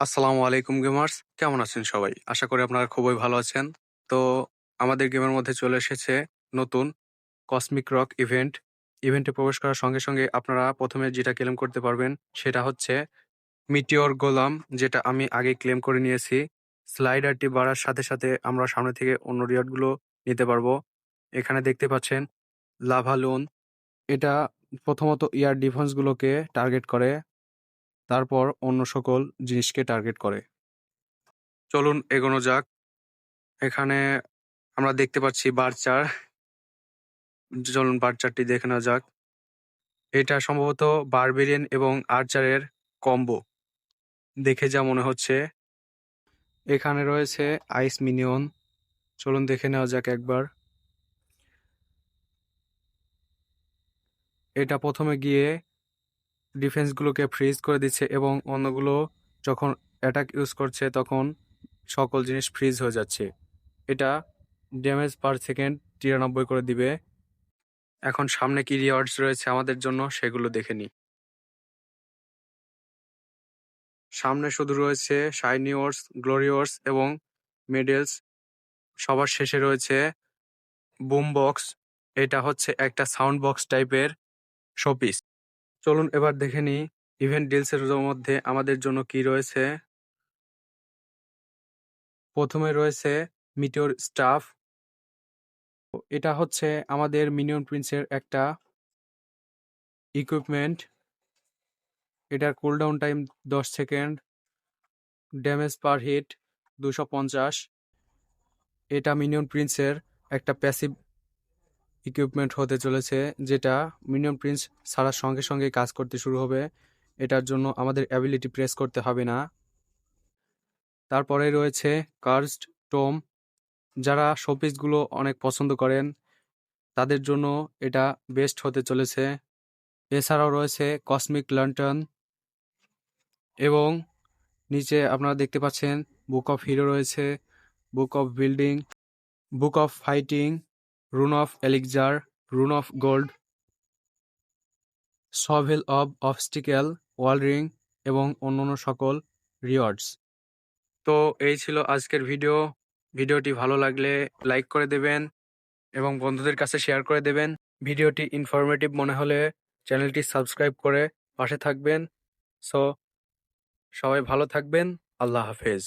আসসালামু আলাইকুম গেমার্স কেমন আছেন সবাই? আশা করি আপনারা খুবই ভালো আছেন। তো, আমাদের গেমের মধ্যে চলে এসেছে নতুন কসমিক রক ইভেন্ট ইভেন্টে প্রবেশ করার সঙ্গে সঙ্গে আপনারা প্রথমে যেটা ক্লেম করতে পারবেন, সেটা হচ্ছে মিটিওর গোলাম যেটা আমি আগে ক্লেম করে নিয়েছি। স্লাইডারটি বাড়ার সাথে সাথে আমরা সামনে থেকে অন্য রিয়ার্ডগুলো নিতে পারব। এখানে দেখতে পাচ্ছেন লাভা লোন এটা প্রথমত ইয়ার ডিফেন্সগুলোকে টার্গেট করে। তারপর অন্য সকল জিনিসকে টার্গেট করে। চলুন এগোনো যাক। এখানে আমরা দেখতে পাচ্ছি বারচার চলুন বারচারটি দেখে নেওয়া যাক। এটা সম্ভবত বারবেরিয়ান এবং আর্চারের কম্বো দেখে যা মনে হচ্ছে। এখানে রয়েছে আইস মিনিয়ন চলুন দেখে নেওয়া যাক একবার। এটা প্রথমে গিয়ে ডিফেন্সগুলোকে ফ্রিজ করে দিচ্ছে এবং অন্যগুলো যখন অ্যাটাক ইউজ করছে তখন সকল জিনিস ফ্রিজ হয়ে যাচ্ছে। এটা ড্যামেজ পার সেকেন্ড তিরানব্বই করে দিবে। এখন সামনে কি রিওয়ার্ডস রয়েছে আমাদের জন্য সেগুলো দেখে নিই। সামনে শুধু রয়েছে শাইনি ওয়ার্স এবং মেডেলস সবার শেষে রয়েছে বুম বক্স এটা হচ্ছে একটা সাউন্ড বক্স টাইপের শোপিস চলুন এবার দেখে নিই ইভেন্ট ডিলসের মধ্যে আমাদের জন্য কি রয়েছে। প্রথমে রয়েছে মিটিওর স্টাফ এটা হচ্ছে আমাদের মিনিয়ন প্রিন্সের একটা ইকুইপমেন্ট এটার কুলডাউন টাইম দশ সেকেন্ড ড্যামেজ পার হিট দুশো পঞ্চাশ। এটা মিনিয়ন প্রিন্সের একটা প্যাসিভ ইকুইপমেন্ট হতে চলেছে, যেটা মিনিয়ন প্রিন্স ছাড়ার সঙ্গে সঙ্গে কাজ করতে শুরু হবে। এটার জন্য আমাদের অ্যাবিলিটি প্রেস করতে হবে না। তারপরে রয়েছে কার্সড টোম যারা শোপিসগুলো অনেক পছন্দ করেন, তাদের জন্য এটা বেস্ট হতে চলেছে। এছাড়াও রয়েছে কসমিক লন্টন এবং নিচে আপনারা দেখতে পাচ্ছেন বুক অফ হিরো রয়েছে book of building book of fighting rune of elixir, rune of gold, shovel of obstacle wall ring এবং অন্যান্য সকল রিওয়ার্ডস। তো এই ছিল আজকের ভিডিও। ভিডিওটি ভালো লাগলে লাইক করে দেবেন এবং বন্ধুদের কাছে শেয়ার করে দেবেন। ভিডিওটি ইনফরমেটিভ মনে হলে চ্যানেলটি সাবস্ক্রাইব করে পাশে থাকবেন। সো সবাই ভালো থাকবেন। আল্লাহ হাফেজ।